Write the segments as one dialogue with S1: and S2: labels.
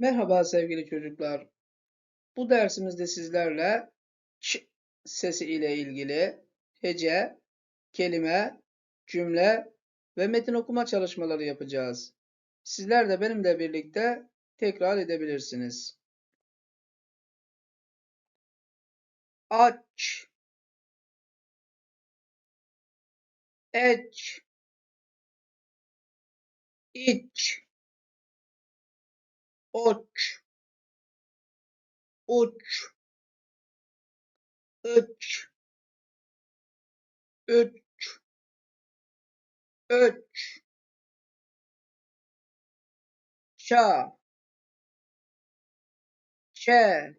S1: Merhaba sevgili çocuklar. Bu dersimizde sizlerle ç sesi ile ilgili hece, kelime, cümle ve metin okuma çalışmaları yapacağız. Sizler de benimle birlikte tekrar edebilirsiniz. Aç, eç, iç, oç, uç, üç, üç, öç, ça, çe,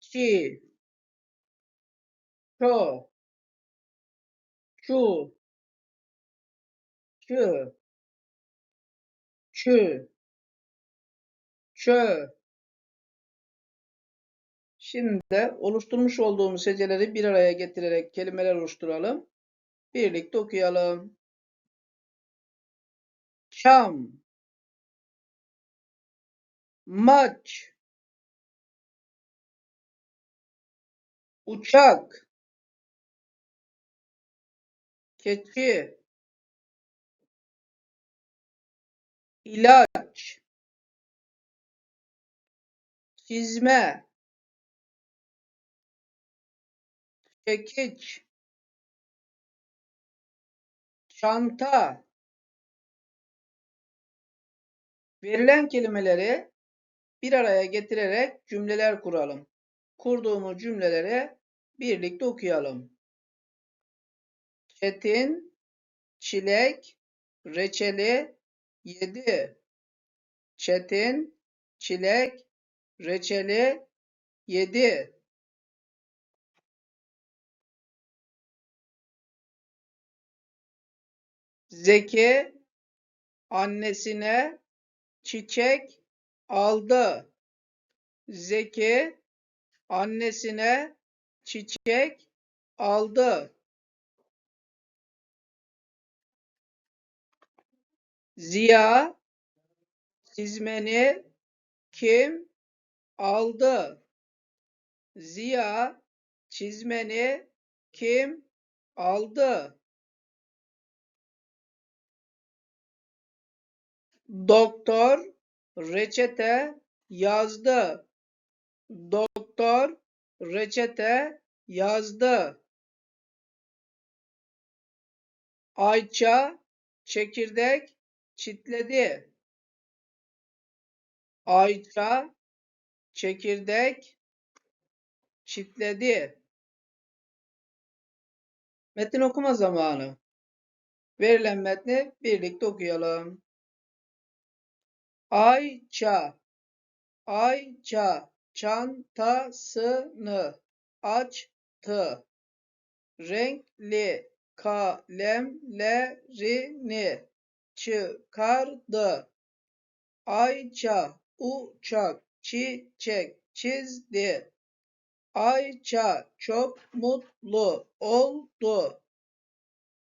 S1: çi, ço, çu, çı, çü, çö. Şimdi oluşturmuş olduğumuz heceleri bir araya getirerek kelimeler oluşturalım. Birlikte okuyalım. Çam, maç, uçak, keçi, ilaç, çizme, çekiç, çanta. Verilen kelimeleri bir araya getirerek cümleler kuralım. Kurduğumuz cümleleri birlikte okuyalım. Çetin, çilek, reçeli yedi. Çetin, çilek, reçeli yedi. Zeki annesine çiçek aldı. Zeki annesine çiçek aldı. Ziya çizmeni kim aldı? Ziya çizmeni kim aldı? Doktor reçete yazdı. Doktor reçete yazdı. Ayça çekirdek çitledi. Ayça çekirdek çitledi. Metin okuma zamanı. Verilen metni birlikte okuyalım. Ayça Ayça çantasını açtı. Renkli kalemlerini çıkardı. Ayça uçak çiçek çizdi. Ayça çok mutlu oldu.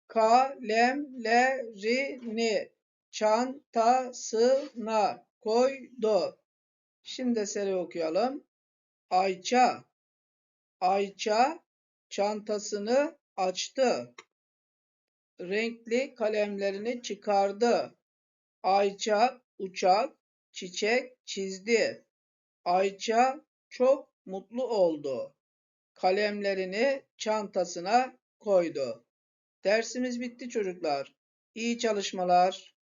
S1: Kalemlerini çantasına koydu. Şimdi seri okuyalım. Ayça Ayça çantasını açtı. Renkli kalemlerini çıkardı. Ayça uçak, çiçek çizdi. Ayça çok mutlu oldu. Kalemlerini çantasına koydu. Dersimiz bitti çocuklar. İyi çalışmalar.